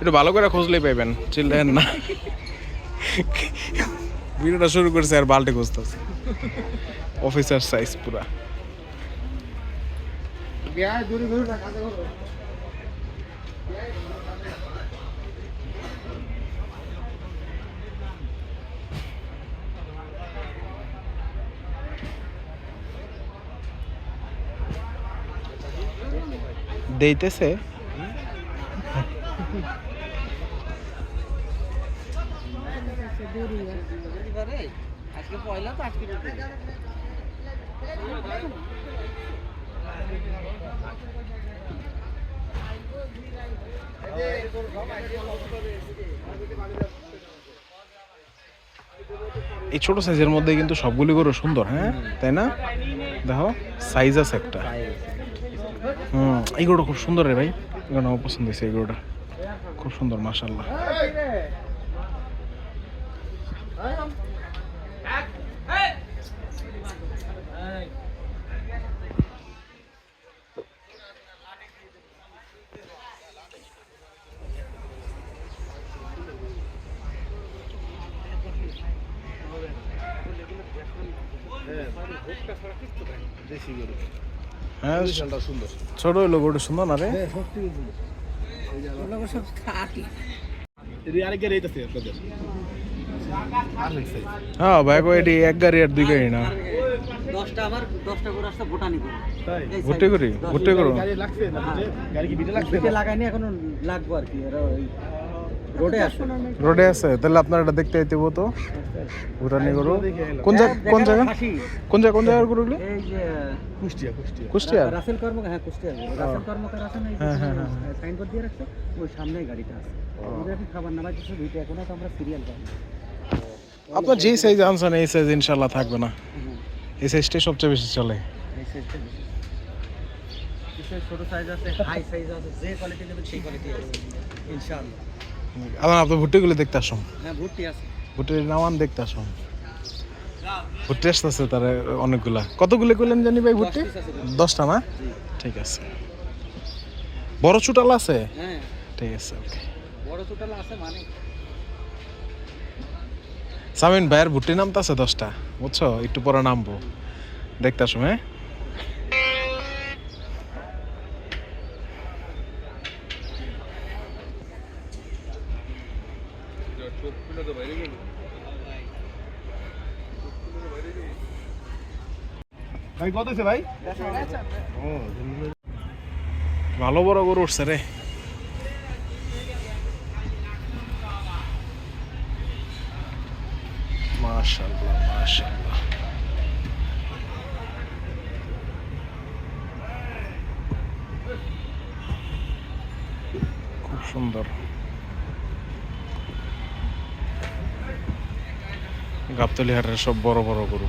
একটু ভালো করে খুঁজলেই পাইবেন চিল্লেন না। ভিডিওটা শুরু করছে আর বাল্টি খুঁজতেছে। অফিসার সাইজ পুরা। দেইতেছে। এই ছোট সাইজের মধ্যে কিন্তু সবগুলি গরু সুন্দর হ্যাঁ? তাই না? দেখো সাইজ আছে একটা। হুম, এই গরুটা খুব সুন্দর রে ভাই। আমার পছন্দ হয়েছে, এই গরুটা। খুব সুন্দর মাশাল্লাহ হ্যাঁ ছোট হইল গরুটা সুন্দর না রে? সব খাটি হ্যাঁ ভাই গো এটি এক গাড়ি আর দুই গাড়ি না? দশটা আবার দশটা করে আসতে ভুটানি করে। তাই? করি দশ- করো। গাড়ি লাগছে না? বিটে? গাড়ি কি বিটে লাগছে লাগাইনি এখনও লাগবো আর কি। রোডে আছে? তাহলে আপনার এটা দেখতে আইতে তো। ভুটানি গরু। কোন জায়গা কোন জায়গা? কোন জায়গা কোন জায়গার গরুগুলি এই যে কুষ্টিয়া কুষ্টিয়া। কুষ্টিয়া? রাসেল হ্যাঁ কুষ্টিয়া রাসেল কর্মকার আছে না হ্যাঁ, হ্যাঁ, হ্যাঁ। সাইনবোর্ড দিয়ে রাখছে? ওই সামনেই গাড়িটা আছে। ওদের খাবার নামাই কিছু এখনও তো আমরা সিরিয়াল পাই আপনার যেই সাইজ আনছেন এই সাইজ ইনশাল্লাহ থাকবে না। এই সাইজটাই সবচেয়ে বেশি চলে। এই সাইজটা বেশি। ছোট সাইজ আছে হাই সাইজ আছে যে কোয়ালিটি নেবেন সেই কোয়ালিটি আছে। ইনশাআল্লাহ। আবার আপনার ভুট্টিগুলি দেখতে আসুন। হ্যাঁ ভুট্টির নামান দেখতে আসুন। ভুট্টি আসতেছে তার অনেকগুলা। কতগুলি করলেন জানি ভাই ভুট্টি? দশটা না? ঠিক আছে। বড় চুটাল আছে? হ্যাঁ। ঠিক আছে ওকে। বড় ছোটাল আছে মানে। সামিন ভাইয়ের ভুট্টি নামতে আছে দশটা। বুঝছ? একটু পরে নামবো। দেখতে আসুন হ্যাঁ? ভাই, কত হয়েছে ভাই? ভালো বড় গরু উঠছে রে। খুব সুন্দর। গাবতলি হাটের সব বড় বড় গরু।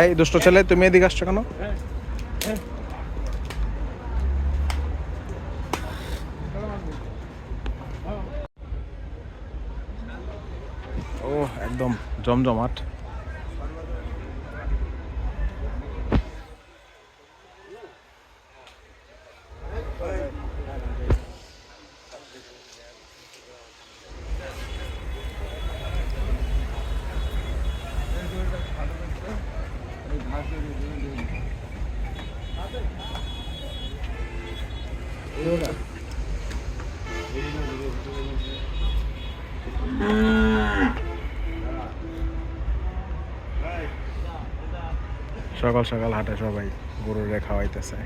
এই দুষ্ট ছেলে তুমি এদিকে আসছো কেন? ও একদম জমজমাট। সকাল সকাল হাটে সবাই গরুরে খাওয়াইতেছে।